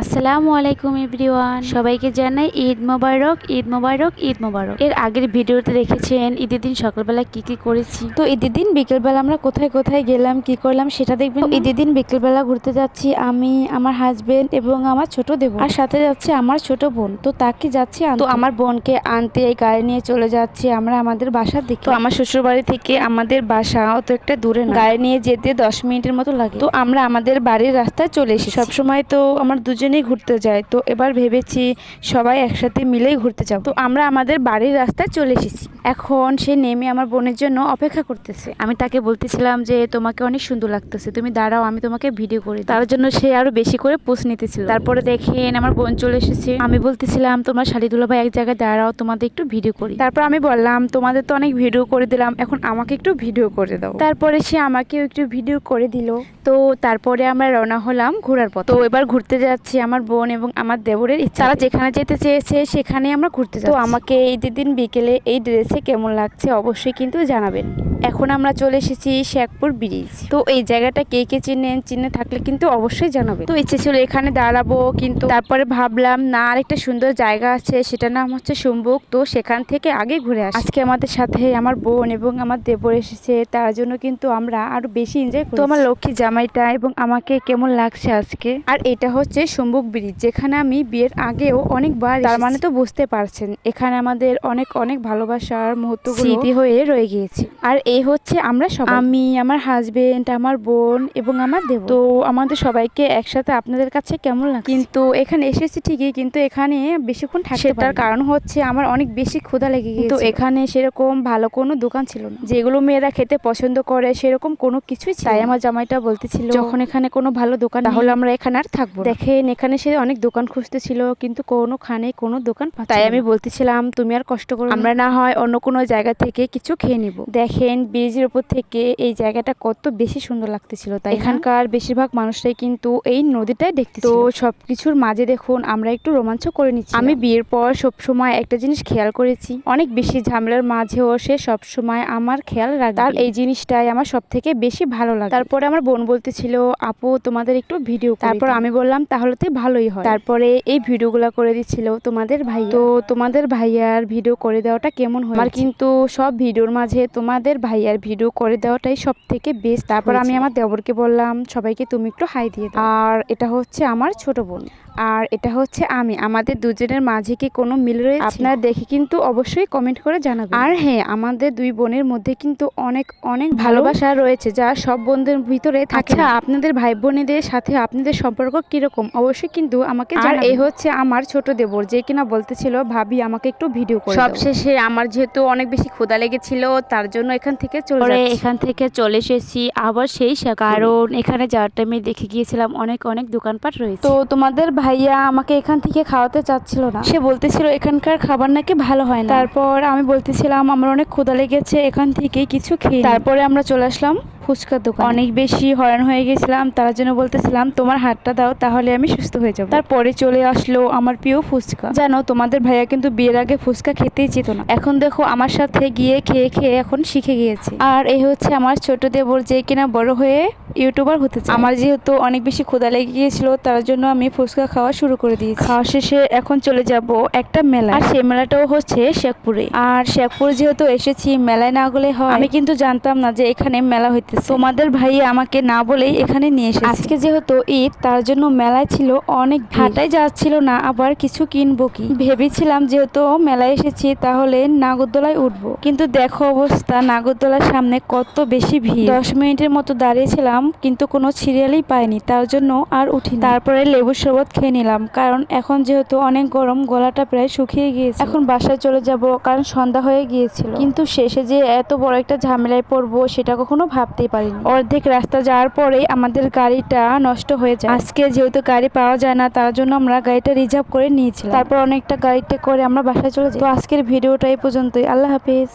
আসসালামু আলাইকুম এভরিওয়ান। সবাইকে জানাই ঈদ মোবারক ঈদ মোবারক ঈদ মোবারক। এর আগের ভিডিওতে দেখেছেন ঈদের দিন সকালবেলা কি কি করেছি? তো ঈদের দিন বিকেলবেলা আমরা কোথায় কোথায় গেলাম কি করলাম সেটা দেখবেন। ঈদের দিন বিকেলবেলা ঘুরতে যাচ্ছি আমি আমার হাজবেন্ড এবং আমার ছোট দেব। আর সাথে যাচ্ছে আমার ছোট বোন। তো তাকে যাচ্ছি। তো আমার বোনকে আনতে এই গাড়ি নিয়ে চলে যাচ্ছি আমরা আমাদের বাসার দিকে। তো আমার শ্বশুর বাড়ি থেকে আমাদের বাসা অত একটা দূরে গাড়ি নিয়ে যেতে দশ মিনিটের মতো লাগে। তো আমরা আমাদের বাড়ির রাস্তায় চলে এসেছি। সবসময় তো আমার দুজনেই ঘুরতে যাই তো এবার ভেবেছি সবাই একসাথে মিলেই ঘুরতে যাব। তো আমরা আমাদের বাড়ির রাস্তায় চলে এসেছি। এখন সে নেমে আমার বোনের জন্য অপেক্ষা করতেছে। আমি তাকে বলতেছিলাম যে, তোমাকে অনেক সুন্দর লাগতেছে। তুমি দাঁড়াও, আমি তোমাকে ভিডিও করি তার জন্য সে আরও বেশি করে পোস্ট নিতেছিল। তারপরে দেখেন আমার বোন চলে এসেছে। আমি বলতেছিলাম, তোমার শাড়িদুলা ভাই, এক জায়গায় দাঁড়াও, তোমাদের একটু ভিডিও করি। তারপর আমি বললাম, তোমাদের তো অনেক ভিডিও করে দিলাম, এখন আমাকে একটু ভিডিও করে দাও। তারপরে সে আমাকেও একটু ভিডিও করে দিল। তো তারপরে আমরা রওনা হলাম ঘোরার পথ। তো এবার ঘুরতে যাচ্ছি আমার বোন এবং আমার দেবরের ইচ্ছা। তারা যেখানে যেতে চেয়েছে সেখানে আমরা ঘুরতে যাচ্ছি। তো আমাকে এই দুদিন বিকেলে এই ড্রেসে কেমন লাগছে অবশ্যই কিন্তু জানাবেন। এখন আমরা চলে এসেছি শেখপুর ব্রিজ। তো এই জায়গাটা কে কে চিনেন চিনে থাকলে কিন্তু অবশ্যই জানাবেন। তো ইচ্ছে ছিল এখানে দাঁড়াবো কিন্তু তারপরে ভাবলাম না আরেকটা সুন্দর জায়গা আছে সেটার নাম হচ্ছে সম্বুক। তো সেখান থেকে আগে ঘুরে আসি। আজকে আমাদের সাথে আমার বোন এবং আমার দেবর এসেছে তার জন্য কিন্তু আমরা আরও বেশি এনজয় করি তো আমার লক্ষ্মী জামাইটা এবং আমাকে কেমন লাগছে আজকে? আর এটা হচ্ছে সম্বুক ব্রিজ যেখানে আমি বিয়ের আগেও অনেকবার তার মানে তো বুঝতে পারছেন এখানে আমাদের অনেক অনেক ভালোবাসার মুহূর্তগুলো হয়ে রয়ে গিয়েছে। আর এই হচ্ছে আমরা সবাই। আমি আমার হাজবেন্ড আমার বোন এবং আমার দেব। তো আমাদের সবাইকে একসাথে আপনাদের কাছে কেমন লাগে কিন্তু এখানে এসেছি ঠিকই কিন্তু এখানে বেশিক্ষণ থাকতে তার কারণ হচ্ছে আমার অনেক বেশি ক্ষুধা লেগে গিয়েছে তো এখানে সেরকম ভালো কোনো দোকান ছিল না। যেগুলো মেয়েরা খেতে পছন্দ করে সেরকম কোনো কিছুই ছিল তাই আমার জামাইটা বলতেছিল যখন এখানে কোনো ভালো দোকান তাহলে আমরা এখানে আর থাকব না। দেখেন এখানে সে অনেক দোকান খুঁজতেছিল কিন্তু কোনো খানে কোনো দোকান তাই আমি বলতেছিলাম তুমি আর কষ্ট করো আমরা না হয় অন্য কোনো জায়গা থেকে কিছু খেয়ে নিব। দেখেন ব্রিজের উপর থেকে এই জায়গাটা কত বেশি সুন্দর লাগতেছিল তাই এখানকার বেশিরভাগ মানুষরাই কিন্তু এই নদীটাই দেখতে তো সবকিছুর মাঝে দেখুন আমরা একটু রোমাঞ্চ করে নিচ্ছি আমি বিয়ের পর সব সময় একটা জিনিস খেয়াল করেছি। অনেক বেশি ঝামেলার মাঝেও সে সব সময় আমার খেয়াল রাখে তার এই জিনিসটাই আমার সব থেকে বেশি ভালো লাগে। তারপরে আমার বোন বলতেছিল আপু তোমাদের একটু ভিডিও তারপর আমি বললাম তাহলে তো ভালোই হয়। তারপরে এই ভিডিওগুলো করে দিচ্ছিল তোমাদের ভাই তো তোমাদের ভাইয়ার ভিডিও করে দেওয়াটা কেমন হয় আমার কিন্তু সব ভিডিওর মাঝে তোমাদের ভাইয়ার ভিডিও করে দেওয়াটাই সব থেকে বেস্ট তারপর আমি আমার দেবরকে বললাম সবাইকে তুমি একটু হাই দিয়ে আর এটা হচ্ছে আমার ছোট বোন। আর এটা হচ্ছে আমি। আমাদের দুজনের মাঝে কি কোনো মিল রয়েছে? আপনারা দেখে কিন্তু অবশ্যই কমেন্ট করে জানাবেন। আর হ্যাঁ আমাদের দুই বোনের মধ্যে কিন্তু অনেক অনেক ভালোবাসা রয়েছে যা সব বোনদের ভিতরে থাকে আচ্ছা আপনাদের ভাই বোনেদের সাথে আপনাদের সম্পর্ক কীরকম? অবশ্যই কিন্তু আমাকে আর এই হচ্ছে আমার ছোট দেবর যে কিনা বলতেছিল ভাবি আমাকে একটু ভিডিও করে সব শেষে আমার যেহেতু অনেক বেশি ক্ষুধা লেগেছিল তার জন্য এখান থেকে চলে যাচ্ছি। এখান থেকে চলে এসেছি আবার সেই কারণ এখানে যাওয়ার টাইমে দেখে গিয়েছিলাম অনেক অনেক দোকানপাট রয়েছে। তো তোমাদের ভাইয়া আমাকে এখান থেকে খাওয়াতে চাচ্ছিল না। সে বলতেছিল এখানকার খাবার নাকি ভালো হয় না। তারপর আমি বলতেছিলাম আমার অনেক ক্ষুধা লেগেছে এখান থেকে কিছু খেয়ে তারপরে আমরা চলে আসলাম ফুচকার দোকান। অনেক বেশি হয়রান হয়ে গেছিলাম, তার জন্য বলতেছিলাম, তোমার হাতটা দাও, তাহলে আমি সুস্থ হয়ে যাব। তারপরে চলে আসলো আমার প্রিয় ফুচকা। জানো, তোমাদের ভাইয়া কিন্তু বিয়ের আগে ফুচকা খেতেই যেত না। এখন দেখো, আমার সাথে গিয়ে খেয়ে খেয়ে এখন শিখে গিয়েছে। আর এই হচ্ছে আমার ছোট দেবর যে কিনা বড় হয়ে ইউটিউবার হতে চায়। আমার যেহেতু অনেক বেশি ক্ষুধা লেগে গিয়েছিল, তার জন্য আমি ফুচকা খাওয়া শুরু করে দিয়েছি। খাওয়া শেষে এখন চলে যাব একটা মেলা আর সেই মেলাটাও হচ্ছে শেখপুরে। আর শেখপুর যেহেতু এসেছি, মেলায় না গেলে হয়। আমি কিন্তু জানতাম না যে এখানে মেলা হইতেছে। তোমাদের ভাই আমাকে না বলেই এখানে নিয়ে এসেছে। আজকে যেহেতু ঈদ তার জন্য মেলায় ছিল অনেক হাটাই যাচ্ছিল না আবার কিছু কিনবো কি? ভেবেছিলাম যেহেতু মেলায় এসেছি তাহলে নাগরদোলায় উঠবো। কিন্তু দেখো অবস্থা নাগরদোলার সামনে কত বেশি ভিড়। দশ মিনিটের মতো দাঁড়িয়েছিলাম কিন্তু কোনো সিরিয়ালই পাইনি তার জন্য আর উঠি তারপরে লেবুর শরবত খেয়ে নিলাম কারণ এখন যেহেতু অনেক গরম গলাটা প্রায় শুকিয়ে গিয়েছে। এখন বাসায় চলে যাব কারণ সন্ধ্যা হয়ে গিয়েছিল। কিন্তু শেষে যে এত বড় একটা ঝামেলায় পড়ব সেটা কখনো ভাবতেই পারিনি। অর্ধেক রাস্তা যাওয়ার পরেই আমাদের গাড়িটা নষ্ট হয়ে যায়। আজকে যেহেতু গাড়ি পাওয়া যায় না, তার জন্য আমরা গাড়িটা রিজার্ভ করে নিয়েছিলাম। তারপর অনেকটা গাড়িতে করে আমরা বাসায় চলে যাই। তো আজকের ভিডিওটা এই পর্যন্তই। আল্লাহ হাফিজ।